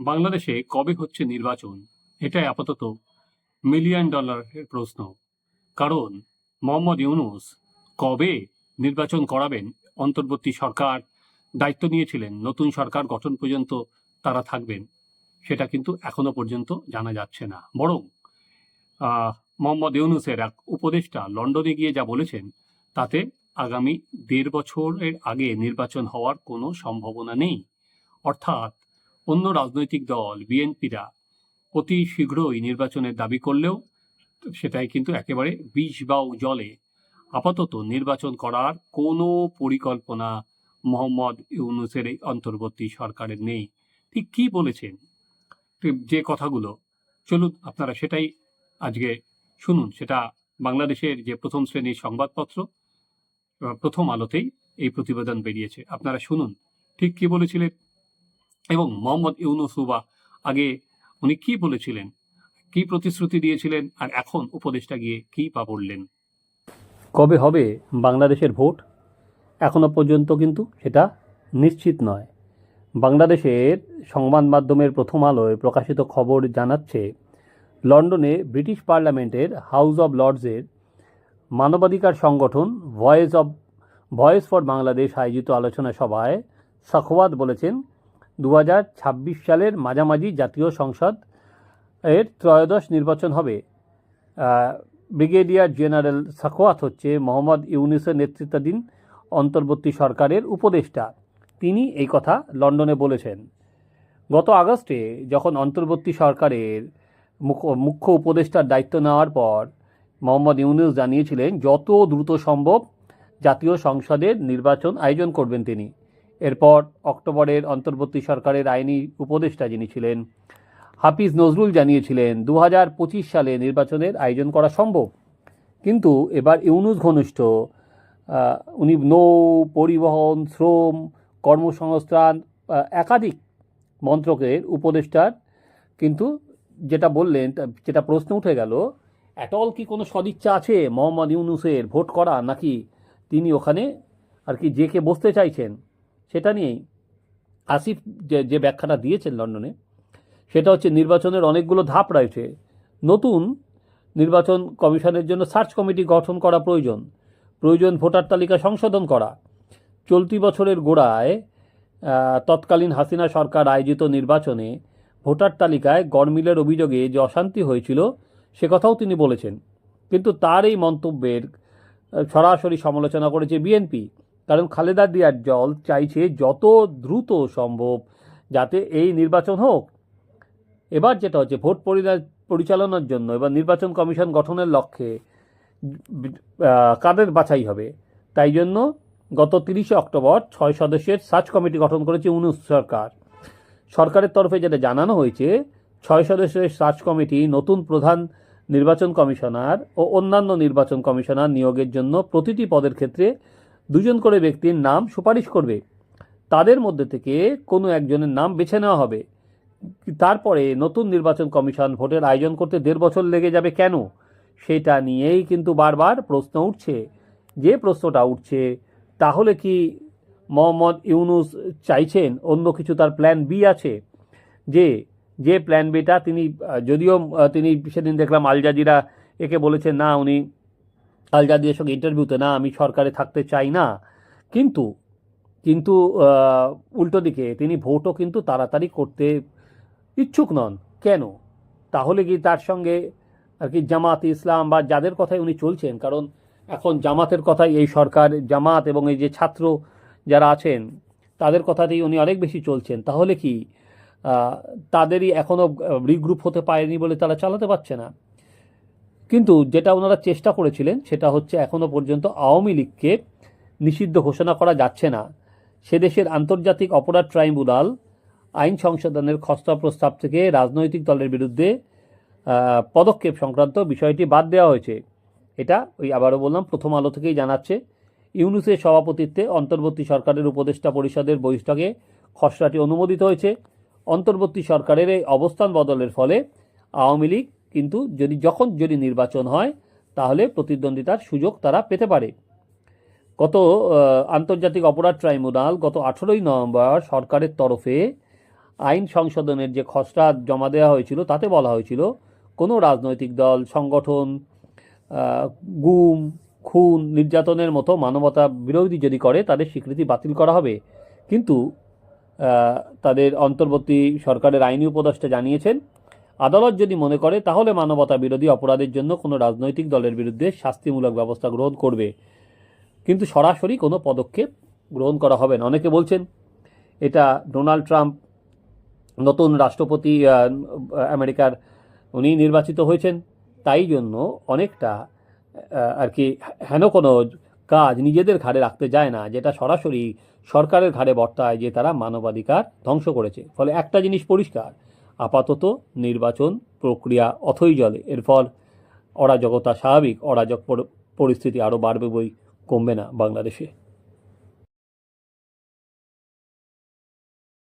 বাংলাদেশে কবে হচ্ছে নির্বাচন? এটাই আপাতত মিলিয়ন ডলারের প্রশ্ন। কারণ মোহাম্মদ ইউনুস কবে নির্বাচন করাবেন? অন্তর্বর্তী সরকার দায়িত্ব নিয়েছিলেন, নতুন সরকার গঠন পর্যন্ত তারা থাকবেন। সেটা কিন্তু এখনও পর্যন্ত জানা যাচ্ছে না। বরং মোহাম্মদ ইউনুসের এক উপদেষ্টা লন্ডনে গিয়ে যা বলেছেন, তাতে আগামী দেড় বছরের আগে নির্বাচন হওয়ার কোনো সম্ভাবনা নেই। অর্থাৎ অন্য রাজনৈতিক দল, বিএনপিরা অতি শীঘ্রই নির্বাচনের দাবি করলেও সেটাই কিন্তু একেবারে বিষ বা জলে আপাতত নির্বাচন করার কোনো পরিকল্পনা মোহাম্মদ ইউনুসের এই অন্তর্বর্তী সরকারের নেই। ঠিক কি বলেছেন? যে কথাগুলো। চলুন, আপনারা সেটাই আজকে শুনুন। সেটা বাংলাদেশের যে প্রথম শ্রেণির সংবাদপত্র প্রথম আলোতেই এই প্রতিবেদন বেরিয়েছে। আপনারা শুনুন, ঠিক কি বলেছিলেন? এবং মোহাম্মদ ইউনুসুবা আগে উনি কি বলেছিলেন? কি প্রতিশ্রুতি দিয়েছিলেন? আর এখন উপদেষ্টা গিয়ে কি পা পড়লেন? কবে হবে বাংলাদেশের ভোট? এখনও পর্যন্ত কিন্তু সেটা নিশ্চিত নয়। বাংলাদেশের সংবাদ মাধ্যমের প্রথম আলোয় প্রকাশিত খবর জানাচ্ছে, লন্ডনে ব্রিটিশ পার্লামেন্টের হাউস অব লর্ডসের মানবাধিকার সংগঠন voice of, voice for Bangladesh আয়োজিত আলোচনা সভায় সাখওয়াত বলেছেন দু হাজার ছাব্বিশ সালের মাঝামাঝি জাতীয় সংসদ এর ত্রয়োদশ নির্বাচন হবে। ব্রিগেডিয়ার জেনারেল সাখোয়াত হচ্ছে মোহাম্মদ ইউনুসের নেতৃত্বাধীন অন্তর্বর্তী সরকারের উপদেষ্টা। তিনি এই কথা লন্ডনে বলেছেন। গত আগস্টে যখন অন্তর্বর্তী সরকারের মুখ্য মুখ্য উপদেষ্টার দায়িত্ব নেওয়ার পর মোহাম্মদ ইউনুস জানিয়েছিলেন, যত দ্রুত সম্ভব জাতীয় সংসদের নির্বাচন আয়োজন করবেন তিনি। এরপর অক্টোবরের অন্তর্বর্তী সরকারের আইনি উপদেষ্টা যিনি ছিলেন, হাফিজ নজরুল জানিয়েছিলেন দু হাজার পঁচিশ সালে নির্বাচনের আয়োজন করা সম্ভব। কিন্তু এবার ইউনুস ঘনিষ্ঠ উনি নৌ, পরিবহন, শ্রম, কর্মসংস্থান একাধিক মন্ত্রকের উপদেষ্টার কিন্তু যেটা বললেন, যেটা প্রশ্ন উঠে গেল অ্যাটল কি কোনো সদিচ্ছা আছে মোহাম্মদ ইউনুসের ভোট করা নাকি তিনি ওখানে আর কি যে কে বসতে চাইছেন? সেটা নিয়েই আসিফ যে যে ব্যাখ্যাটা দিয়েছেন লন্ডনে, সেটা হচ্ছে নির্বাচনের অনেকগুলো ধাপ রয়েছে। নতুন নির্বাচন কমিশনের জন্য সার্চ কমিটি গঠন করা প্রয়োজন। প্রয়োজন ভোটার তালিকা সংশোধন করা। চলতি বছরের গোড়ায় তৎকালীন হাসিনা সরকার আয়োজিত নির্বাচনে ভোটার তালিকায় গড়মিলের অভিযোগে যে অশান্তি হয়েছিল, সে কথাও তিনি বলেছেন। কিন্তু তার এই মন্তব্যের সরাসরি সমালোচনা করেছে বিএনপি। কারণ খালেদা জিয়ার জল চাইছে যত দ্রুত সম্ভব যাতে এই নির্বাচন হোক। এবার যেটা হচ্ছে, ভোট পরিচালনার জন্য এবার নির্বাচন কমিশন গঠনের লক্ষ্যে কাদের বাছাই হবে? তাই জন্য গত তিরিশে অক্টোবর ছয় সদস্যের সার্চ কমিটি গঠন করেছে উনিশ সরকার। সরকারের তরফে যেটা জানানো হয়েছে, ছয় সদস্যের সার্চ কমিটি নতুন প্রধান নির্বাচন কমিশনার ও অন্যান্য নির্বাচন কমিশনার নিয়োগের জন্য প্রতিটি পদের ক্ষেত্রে দুজন করে ব্যক্তির নাম সুপারিশ করবে। তাদের মধ্যে থেকে কোনো একজনের নাম বেছে নেওয়া হবে। তারপরে নতুন নির্বাচন কমিশন ভোটের আয়োজন করতে দেড় বছর লেগে যাবে কেন? সেটা নিয়েই কিন্তু বারবার প্রশ্ন উঠছে। যে প্রশ্নটা উঠছে, তাহলে কি মোহাম্মদ ইউনুস চাইছেন অন্য কিছু তার প্ল্যান বি আছে? যে যে প্ল্যান বিটা তিনি, যদিও, তিনি সেদিন দেখলাম আল জাজিরা একে বলেছেন, না, উনি আল জাজিরার সঙ্গে ইন্টারভিউতে না, আমি সরকারে থাকতে চাই না। কিন্তু কিন্তু উল্টো দিকে, তিনি ভোটও কিন্তু তাড়াতাড়ি করতে ইচ্ছুক নন। কেন? তাহলে কি তার সঙ্গে, আর কি জামাত ইসলাম বা যাদের কথাই উনি চলছেন, কারণ এখন জামাতের কথাই এই সরকার, জামাত এবং এই যে ছাত্র যারা আছেন, তাদের কথাতেই উনি অনেক বেশি চলছেন। তাহলে কি তাদেরই এখনও রিগ্রুপ হতে পারেনি বলে তারা চালাতে পারছে না? কিন্তু যেটা ওনারা চেষ্টা করেছিলেন, সেটা হচ্ছে এখনও পর্যন্ত আওয়ামী লীগকে নিষিদ্ধ ঘোষণা করা যাচ্ছে না। সে দেশের আন্তর্জাতিক অপরাধ ট্রাইব্যুনাল আইন সংশোধনের খসড়া প্রস্তাব থেকে রাজনৈতিক দলের বিরুদ্ধে পদক্ষেপ সংক্রান্ত বিষয়টি বাদ দেওয়া হয়েছে। এটা ওই আবারও বললাম, প্রথম আলো থেকেই জানাচ্ছে। ইউনুসের সভাপতিত্বে অন্তর্বর্তী সরকারের উপদেষ্টা পরিষদের বৈঠকে খসড়াটি অনুমোদিত হয়েছে। অন্তর্বর্তী সরকারের এই অবস্থান বদলের ফলে আওয়ামী লীগ কিন্তু যদি যখন যদি নির্বাচন হয়, তাহলে প্রতিদ্বন্দ্বিতার সুযোগ তারা পেতে পারে। গত আন্তর্জাতিক অপরাধ ট্রাইব্যুনাল গত আঠেরোই নভেম্বর সরকারের তরফে আইন সংশোধনের যে খসড়া জমা দেওয়া হয়েছিল, তাতে বলা হয়েছিল, কোনো রাজনৈতিক দল, সংগঠন গুম, খুন, নির্যাতনের মতো মানবতা বিরোধী যদি করে, তাদের স্বীকৃতি বাতিল করা হবে। কিন্তু তাদের অন্তর্বর্তী সরকারের আইনি উপদেষ্টা জানিয়েছেন আদালত যদি মনে করে, তাহলে মানবতা বিরোধী অপরাধের জন্য কোনো রাজনৈতিক দলের বিরুদ্ধে শাস্তিমূলক ব্যবস্থা গ্রহণ করবে। কিন্তু সরাসরি কোনো পদক্ষেপ গ্রহণ করা হবে না। অনেকে বলছেন, এটা ডোনাল্ড ট্রাম্প, নতুন রাষ্ট্রপতি আমেরিকার উনি নির্বাচিত হয়েছেন। তাই জন্য অনেকটা আর কি হেন কোনো কাজ নিজেদের ঘাড়ে রাখতে যায় না, যেটা সরাসরি সরকারের ঘাড়ে বর্তায় যে তারা মানবাধিকার ধ্বংস করেছে। ফলে একটা জিনিস পরিষ্কার আপাতত নির্বাচন প্রক্রিয়া অথই জলে এর ফল, অরাজকতা স্বাভাবিক, অরাজক পরিস্থিতি আরও বাড়বে বই কমবে না বাংলাদেশে।